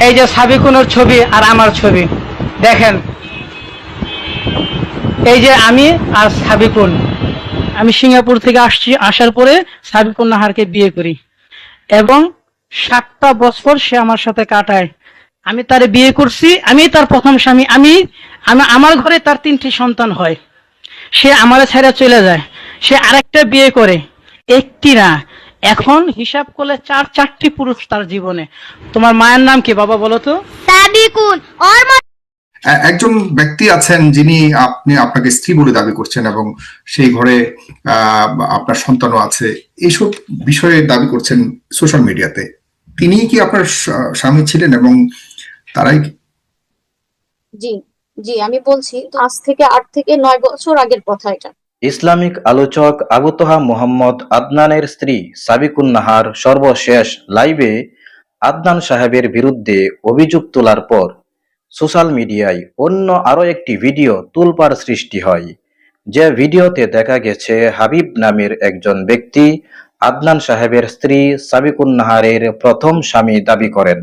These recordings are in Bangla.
এই যে সাবিকুনের ছবি আর আমার ছবি, দেখেন। এই যে আমি আর সাবিকুন। আমি সিঙ্গাপুর থেকে আসছি, আসার পরে সাবিকুন নাহারকে বিয়ে করি। এবং সাতটা বছর সে আমার সাথে কাটায়। আমি তার বিয়ে করছি, আমি তার প্রথম স্বামী, আমি, আমি- আমার ঘরে তার তিনটি সন্তান হয়। সে আমার ছেড়ে চলে যায়। সে আরেকটা বিয়ে করে। একটি না এখন হিসাব করলে চার চারটি পুরুষ তার জীবনে। তোমার মায়ের নাম কি বাবা বলো তো? একজন ব্যক্তি আছেন যিনি আপনি আপনাকে স্ত্রী বলে দাবি করছেন এবং সেই ঘরে আহ, আপনার সন্তানও আছে। এইসব বিষয়ে দাবি করছেন সোশ্যাল মিডিয়াতে। তিনি কি আপনার স্বামী ছিলেন এবং তারাই জি জি আমি বলছি তো আজ থেকে আট থেকে নয় বছর আগের কথা এটা। ইসলামিক আলোচক আবুতোহা মোহাম্মদ আদনানের স্ত্রী সাবিকুন নাহার সর্বশেষ লাইভে আদনান সাহেবের বিরুদ্ধে অভিযোগ তোলার পর সোশ্যাল মিডিয়ায় অন্য আরও একটি ভিডিও তুলপার সৃষ্টি হয়। যে ভিডিওতে দেখা গেছে হাবিব নামের একজন ব্যক্তি আদনান সাহেবের স্ত্রী সাবিকুন নাহারের প্রথম স্বামী দাবি করেন।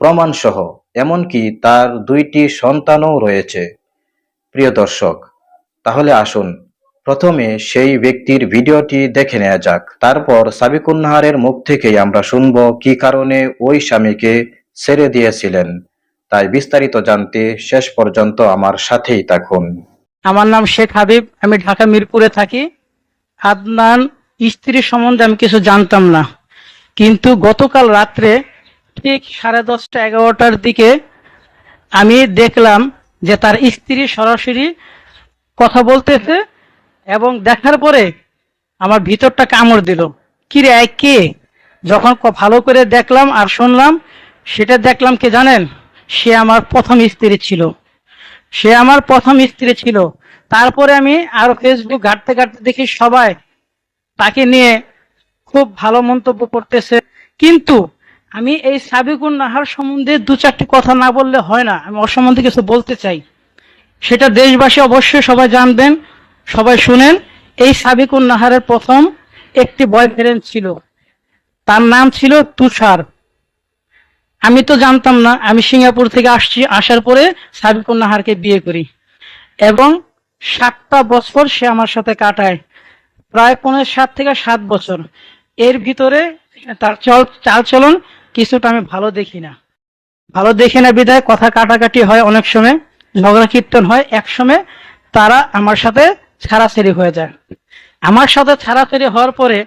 প্রমাণসহ, এমনকি তার দুইটি সন্তানও রয়েছে। প্রিয় দর্শক, তাহলে আসুন প্রথমে সেই ব্যক্তির ভিডিওটি দেখে নেওয়া যাক। তারপর সাবিকুন্নাহারের মুখ থেকেই আমরা শুনব কি কারণে ওই স্বামীকে ছেড়ে দিয়েছিলেন। তাই বিস্তারিত জানতে শেষ পর্যন্ত আমার সাথেই থাকুন। আমার নাম শেখ হাবিব, আমি ঢাকা মিরপুরে থাকি। আদনান স্ত্রী সম্বন্ধে আমি কিছু জানতাম না। কিন্তু গতকাল রাত্রে ঠিক সাড়ে দশটা এগারোটার দিকে আমি দেখলাম যে তার স্ত্রী সরাসরি কথা বলতেছে এবং দেখার পরে আমার ভিতরটা কামড় দিল। কিরে এই কে? যখন ভালো করে দেখলাম আর শুনলাম, সেটা দেখলাম কে জানেন? সে আমার প্রথম স্ত্রী ছিল। সে আমার প্রথম স্ত্রী ছিল। তারপরে আমি আর ফেসবুক ঘাটতে ঘাটতে দেখি সবাই তাকে নিয়ে খুব ভালো মন্তব্য করতেছে। কিন্তু আমি এই সাবিকুন নাহার সম্বন্ধে দু চারটি কথা না বললে হয় না। আমি ওর সম্বন্ধে কিছু বলতে চাই। সেটা দেশবাসী অবশ্যই সবাই জানবেন। সবাই শুনেন, এই সাবিকুন নাহারের প্রথম একটি বয়ফ্রেন্ড ছিল। তার নাম ছিল তুষার। আমি তো জানতাম না, আমি সিঙ্গাপুর থেকে আসছি, আসার পরে সাবিকুন নাহারকে বিয়ে করি। এবং সাতটা বছর সে আমার সাথে কাটায়। প্রায় পনেরো সাত থেকে সাত বছর। এর ভিতরে তার চল চালচলন কিছুটা আমি ভালো দেখি না। ভালো দেখি না বিদায় কথা কাটাকাটি হয় অনেক সময়, ঝগড়া কীর্তন হয়। এক সময় তারা আমার সাথে ছাড়াছাড়ি হয়ে যায়। আমার সাথে ছাড়াছাড়ি হওয়ার পরে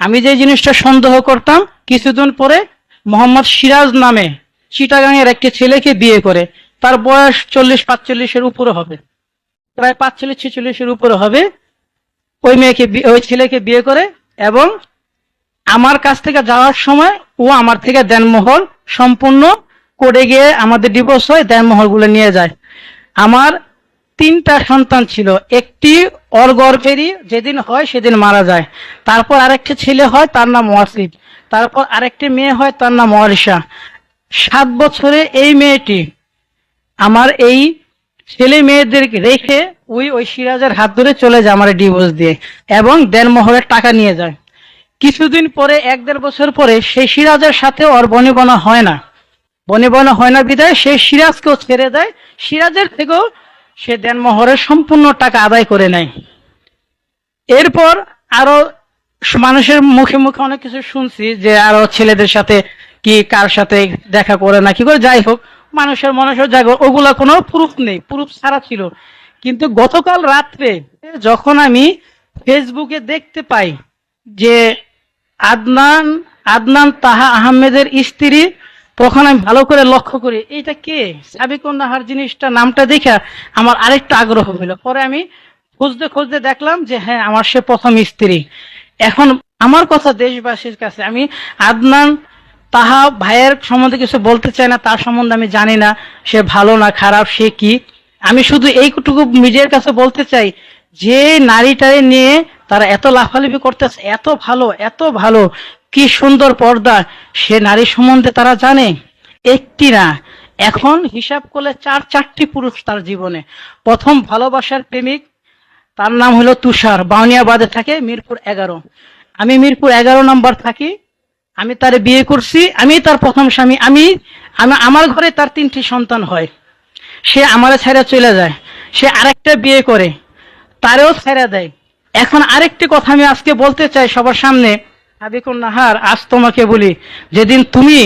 আমি যে জিনিসটা সন্দেহ করতাম, কিছুদিন পরে মোহাম্মদ সিরাজ নামে চিটাগাংয়ের একটি ছেলেকে বিয়ে করে, তার বয়স চল্লিশ পাঁচচল্লিশের উপরে হবে। প্রায় পাঁচচল্লিশ ছেচল্লিশের উপরে হবে। ওই মেয়েকে ওই ছেলেকে বিয়ে করে এবং আমার কাছ থেকে যাওয়ার সময় ও আমার থেকে দেনমহল সম্পূর্ণ করে গিয়ে আমাদের ডিভোর্স হয় দেনমোহরগুলো নিয়ে যায়। আমার তিনটা সন্তান ছিল। একটি ওর গর্ভেরই যেদিন হয় সেদিন মারা যায়। তারপর আরেকটি ছেলে হয়, তার নাম ওয়াসিফ। তারপর আরেকটি মেয়ে হয়, তার নাম ওয়ারিশা। সাত বছরে এই মেয়েটি আমার এই ছেলে মেয়েদেরকে রেখে ওই ওই সিরাজের হাত ধরে চলে যায় আমার ডিভোর্স দিয়ে এবং দেনমোহরের টাকা নিয়ে যায়। কিছুদিন পরে, এক দেড় বছর পরে সেই সিরাজের সাথে ওর বনিবনা হয় না। বনিবনা হয় না বিদায়, সে সিরাজকেও ছেড়ে দেয়। সিরাজের থেকেও সে দেনমোহরের সম্পূর্ণ টাকা আদায় করে নেয়। এরপর আরও মানুষের মুখে মুখে অনেক কিছু শুনছি যে আরও ছেলেদের সাথে কি কার সাথে দেখা করে না, কি করে, যাই হোক, মানুষের মানুষের জায়গা ওগুলা কোনো প্রুফ নেই প্রুফ ছাড়া ছিল। কিন্তু গতকাল রাত্রে যখন আমি ফেসবুকে দেখতে পাই যে আদনান আদনান তাহা আহমেদের স্ত্রী তখন আমি ভালো করে লক্ষ্য করি, এইটা কে? সাবিকুন নাহার জিনিসটা নামটা দেখে আমার আরেকটা আগ্রহ হলো। পরে আমি খুঁজতে খুঁজতে দেখলাম যে হ্যাঁ আমার সে প্রথম স্ত্রী। এখন আমার কথা দেশবাসীর কাছে, আমি আদনান তাহা ভাইয়ের সম্বন্ধে কিছু বলতে চাই না, তার সম্বন্ধে আমি জানি না, সে ভালো না, খারাপ, সে কি? আমি শুধু এইটুকু মিডিয়ার কাছে বলতে চাই, যে নারীটারে নিয়ে তারা এত লাফালাফি করতেছে, এত ভালো এত ভালো কি সুন্দর পর্দা, সে নারী সম্বন্ধে তারা জানে? একটি না, এখন হিসাব করলে চার, চারটি পুরুষ তার জীবনে। প্রথম ভালোবাসার প্রেমিক, তার নাম হলো তুষার, বাউনিয়াবাদে থাকে মিরপুর এগারো। আমি মিরপুর এগারো নম্বর থাকি, আমি তার বিয়ে করছি, আমি তার প্রথম স্বামী, আমি আমি, আমার ঘরে তার তিনটি সন্তান হয়। সে আমার ছেড়ে চলে যায়, সে আরেকটা বিয়ে করে, তারেও ছেড়ে দেয়। এখন আরেকটি কথা আমি আজকে বলতে চাই সবার সামনে। হাবিকুন নাহার, আজ তোমাকে বলি, যেদিন তুমি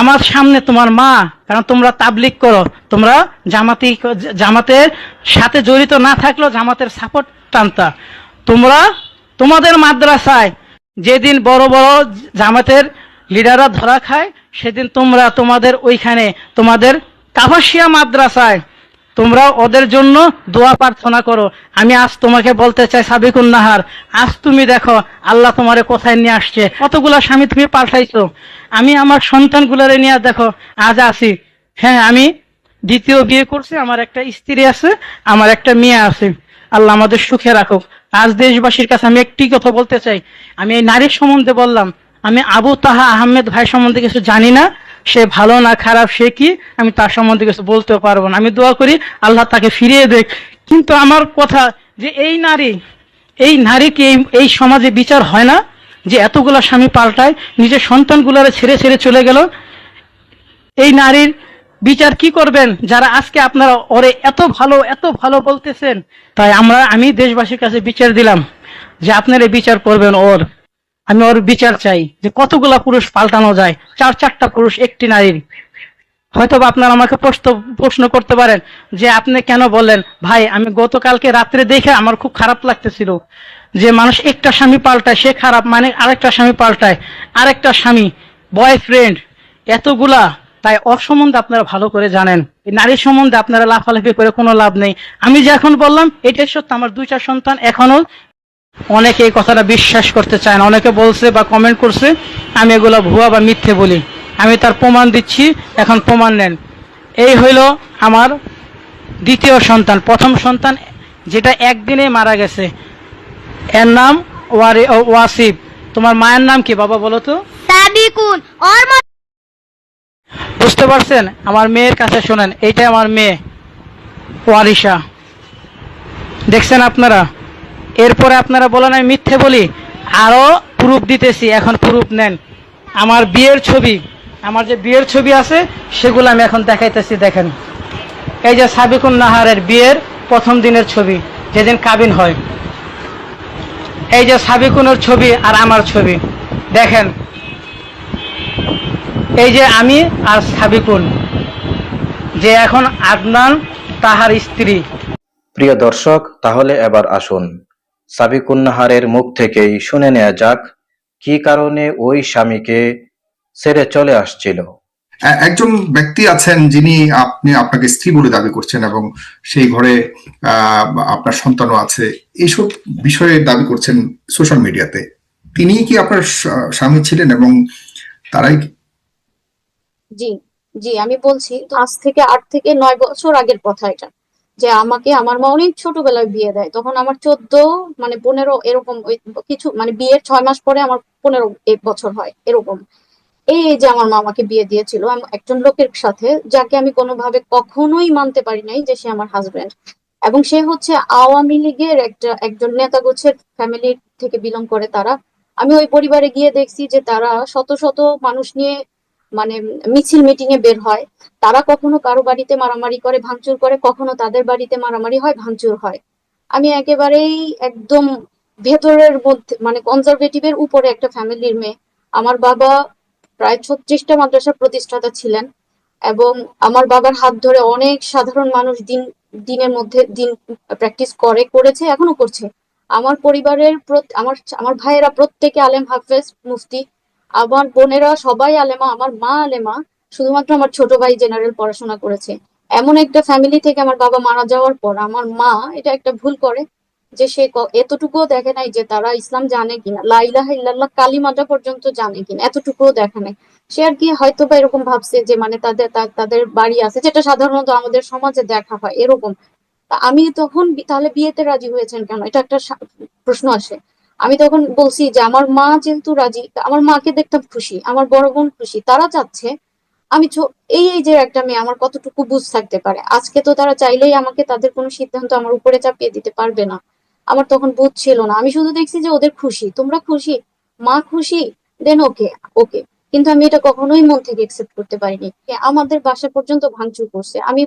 আমার সামনে তোমার মা, কারণ তোমরা তাবলিক করো, তোমরা জামাতি, জামাতের সাথে জড়িত না থাকলেও জামাতের সাপোর্ট টানতা। তোমরা তোমাদের মাদ্রাসায় যেদিন বড় বড় জামাতের লিডাররা ধরা খায়, সেদিন তোমরা তোমাদের ওইখানে তোমাদের কাভাসিয়া মাদ্রাসায় তোমরা ওদের জন্য দোয়া প্রার্থনা করো। আমি আজ তোমাকে বলতে চাই, সাবিকুন নাহার, আজ তুমি দেখো, আল্লাহ তোমারে কোথায় নিয়ে আসছে। কতগুলা স্বামী তুমি পাল্টাইছো আমি আমার সন্তানগুলোরে নিয়ে দেখো, আজ আসি হ্যাঁ আমি দ্বিতীয় বিয়ে করছি, আমার একটা স্ত্রী আছে, আমার একটা মেয়ে আছে। আল্লাহ আমাদের সুখে রাখুক। আজ দেশবাসীর কাছে আমি একটি কথা বলতে চাই। আমি এই নারীর সম্বন্ধে বললাম, আমি আবু তাহা আহমেদ ভাই সম্বন্ধে কিছু জানি না। সে ভালো না খারাপ সে কি? আমি তার সম্বন্ধে কিছু বলতেও পারব না। আমি দোয়া করি, আল্লাহ তাকে ফিরিয়ে দেখ। কিন্তু আমার কথা যে এই নারী, এই নারীকে এই সমাজে বিচার হয় না? যে এতগুলো স্বামী পাল্টায়, নিজের সন্তানগুলোরে ছেড়ে ছেড়ে চলে গেল? এই নারীর বিচার কি করবেন? যারা আজকে আপনারা ওরে এত ভালো এত ভালো বলতেছেন, তাই আমরা, আমি দেশবাসীর কাছে বিচার দিলাম যে আপনারা বিচার করবেন ওর। আমি ওর বিচার চাই যে কতগুলা পুরুষ পাল্টানো যায়। চার, চারটা পুরুষ, একটি নারীর। হয়তো আপনারা আমাকে প্রশ্ন প্রশ্ন করতে পারেন যে আপনি কেন বললেন, ভাই, আমি গতকালকে রাত্রে দেখে আমার খুব খারাপ লাগতেছিল যে মানুষ একটা স্বামী পাল্টায়, সে খারাপ মানে আরেকটা স্বামী পাল্টায়। আরেকটা স্বামী বয়ফ্রেন্ড এতগুলা। তাই ওর সম্বন্ধে আপনারা ভালো করে জানেন। নারীর সম্বন্ধে আপনারা লাফালাফি করে কোনো লাভ নেই। আমি যে এখন বললাম, এটাই সত্য। আমার দুইটা সন্তান এখনও অনেকে এই কথাটা বিশ্বাস করতে চায় না। অনেকে বলছে বা কমেন্ট করছে আমি এগুলো ভুয়া বা মিথ্যে বলি। আমি তার প্রমাণ দিচ্ছি এখন প্রমাণ নেন। এই হইল আমার দ্বিতীয় সন্তান। প্রথম সন্তান যেটা একদিনে মারা গেছে। এর নাম ওয়ারি ওয়াসিফ। তোমার মায়ের নাম কি বাবা বলো তো? বুঝতে পারছেন? আমার মেয়ের কাছে শোনেন এইটা আমার মেয়ে ওয়ারিশা। দেখছেন আপনারা? এরপরে আপনারা বলেন আমি মিথ্যে বলি। আরও প্রুফ দিতেছি, এখন প্রুফ নেন। আমার বিয়ের ছবি, আমার যে বিয়ের ছবি আছে, সেগুলো আমি এখন দেখাইতেছি, দেখেন। এই যে সাবিকুন নাহারের বিয়ের প্রথম দিনের ছবি, যেদিন কাবিন হয়। এই যে সাবিকুনের ছবি আর আমার ছবি, দেখেন। এই যে আমি আর সাবিকুন, যে এখন আদনান তাহার স্ত্রী। প্রিয় দর্শক, তাহলে এবার আসুন। সাবিকুন্নাহারের মুখ থেকেই শুনে নেওয়া যাক কি কারণে ওই স্বামীকে ছেড়ে চলে আসছিল। একজন ব্যক্তি আছেন যিনি আপনি আপনাকে স্ত্রী বলে দাবি করছেন এবং সেই ঘরে আহ, আপনার সন্তানও আছে। এইসব বিষয়ে দাবি করছেন সোশ্যাল মিডিয়াতে। তিনি কি আপনার স্বামী ছিলেন এবং তারাই জি জি আমি বলছি আজ থেকে আট থেকে নয় বছর আগের কথা এটা। যে আমাকে আমার মা অনেক ছোটবেলায় বিয়ে দেয়। তখন আমার চোদ্দ মানে পনেরো এরকম কিছু মানে বিয়ের ছয় মাস পরে আমার পনেরো বছর হয়, এরকম। এই যে আমার মা আমাকে বিয়ে দিয়েছিল একজন লোকের সাথে, যাকে আমি কোনোভাবে কখনোই মানতে পারি নাই যে সে আমার হাজবেন্ড এবং সে হচ্ছে আওয়ামী লীগের একটা, একজন নেতা গোছের ফ্যামিলি থেকে বিলং করে তারা। আমি ওই পরিবারে গিয়ে দেখছি যে তারা শত শত মানুষ নিয়ে মানে মিছিল মিটিং এ বের হয়। তারা কখনো কারও বাড়িতে মারামারি করে, ভাঙচুর করে, কখনো তাদের বাড়িতে মারামারি হয়, ভাঙচুর হয়। আমি একেবারেই একদম ভেতরের মধ্যে মানে কনজারভেটিভের উপরে একটা ফ্যামিলির মেয়ে। আমার বাবা প্রায় ছত্রিশটা মাদ্রাসার প্রতিষ্ঠাতা ছিলেন এবং আমার বাবার হাত ধরে অনেক সাধারণ মানুষ দিন, দিনের মধ্যে দিন প্র্যাকটিস করে, করেছে, এখনও করছে। আমার পরিবারের আমার আমার ভাইয়েরা প্রত্যেকে আলেম হাফেজ মুফতি। আমার বোনেরা, সবাই আলেমা, আমার মা আলেমা, শুধুমাত্র আমার ছোট ভাই জেনারেল পড়াশোনা করেছে। এমন একটা ফ্যামিলি থেকে আমার বাবা মারা যাওয়ার পর আমার মা এটা একটা ভুল করে, যে সে এতটুকুও দেখে নাই যে তারা ইসলাম জানে কিনা, লা ইলাহা ইল্লাল্লাহ কালিমাটা পর্যন্ত জানে কিনা, এতটুকুও দেখে নাই। সে আর কি হয়তো বা এরকম ভাবছে যে মানে তাদের তাদের বাড়ি আছে, যেটা সাধারণত আমাদের সমাজে দেখা হয়, এরকম। আমি তখন তাহলে বিয়েতে রাজি হয়েছেন কেন? এটা একটা প্রশ্ন আসে। আমি তখন বলছি যে, আমার মা যেহেতু রাজি আমার মাকে দেখতাম খুশি, আমার বড় বোন খুশি, তারা চাচ্ছে, আমি এই এই যে একটা মেয়ে আমার কতটুকু বুঝ থাকতে পারে? আজকে তো তারা চাইলেই আমাকে তাদের কোনো সিদ্ধান্ত আমার উপরে চাপিয়ে দিতে পারবে না। আমার তখন বুঝ ছিল না। আমি শুধু দেখছি যে ওদের খুশি, তোমরা খুশি, মা খুশি দেন ওকে ওকে কিন্তু আমি এটা কখনোই মন থেকে একসেপ্ট করতে পারিনি। আমাদের বাসা পর্যন্ত ভাঙচুর করছে। আমি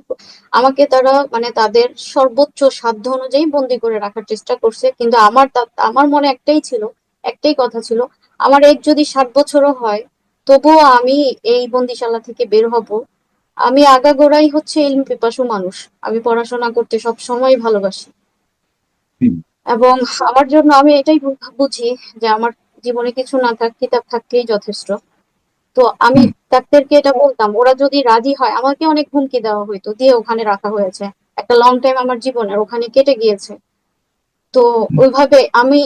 আমাকে তারা মানে তাদের সর্বোচ্চ সাধ্য অনুযায়ী বন্দি করে রাখার চেষ্টা করছে। কিন্তু আমার আমার মনে একটাই ছিল একটাই কথা ছিল আমার এক যদি ষাট বছরও হয় তবুও আমি এই বন্দিশালা থেকে বের হব। আমি আগাগোড়াই হচ্ছে ইলম পিপাসু মানুষ। আমি পড়াশোনা করতে সব সময় ভালোবাসি। এবং আমার জন্য আমি এটাই বুঝি যে আমার জীবনে কিছু না থাক কিতাব থাকলেই যথেষ্ট। তো আমি ডাক্তারকে এটা বলতাম ওরা যদি রাজি হয় আমাকে অনেক হুমকি দেওয়া হইতো দিয়ে ওখানে রাখা হয়েছে। একটা লং টাইম আমার জীবনের ওখানে কেটে গিয়েছে। তো ওইভাবে আমি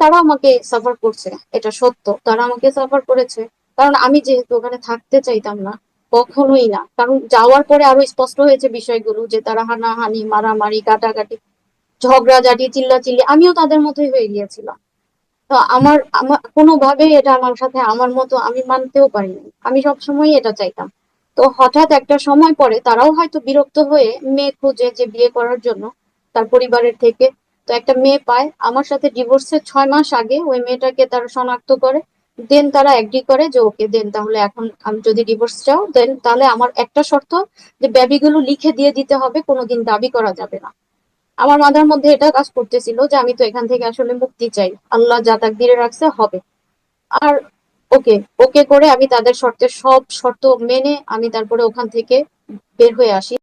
তারা আমাকে সাফার করছে এটা সত্য। তারা আমাকে সাফার করেছে। কারণ আমি যেহেতু ওখানে থাকতে চাইতাম না কখনোই না। কারণ যাওয়ার পরে আরও স্পষ্ট হয়েছে বিষয়গুলো যে তারা হানাহানি মারামারি কাটাকাটি ঝগড়া ঝগড়াঝাটি চিল্লাচিল্লি আমিও তাদের মতোই হয়ে গিয়েছিলাম। তো আমার আমার, কোনোভাবেই এটা আমার সাথে, আমার মতো আমি মানতেও পারিনি আমি সবসময় এটা চাইতাম। তো হঠাৎ একটা সময় পরে তারাও হয়তো বিরক্ত হয়ে মেয়ে খুঁজে যে বিয়ে করার জন্য তার পরিবারের থেকে, তো একটা মেয়ে পায়। আমার সাথে ডিভোর্সের ছয় মাস আগে ওই মেয়েটাকে তারা শনাক্ত করে দেন তারা এগ্রি করে যে, ওকে দেন তাহলে এখন আমি যদি ডিভোর্স চাও দেন তাহলে আমার একটা শর্ত যে বেবিগুলো লিখে দিয়ে দিতে হবে, কোনোদিন দাবি করা যাবে না। আমার মাথার মধ্যে এটা কাজ করতেছিল যে আমি তো এখান থেকে আসলে মুক্তি চাই। আল্লাহ যা তাকদিরে রাখছে হবে। আর ওকে ওকে করে আমি তাদের শর্তের সব শর্ত মেনে আমি তারপরে ওখান থেকে বের হয়ে আসি।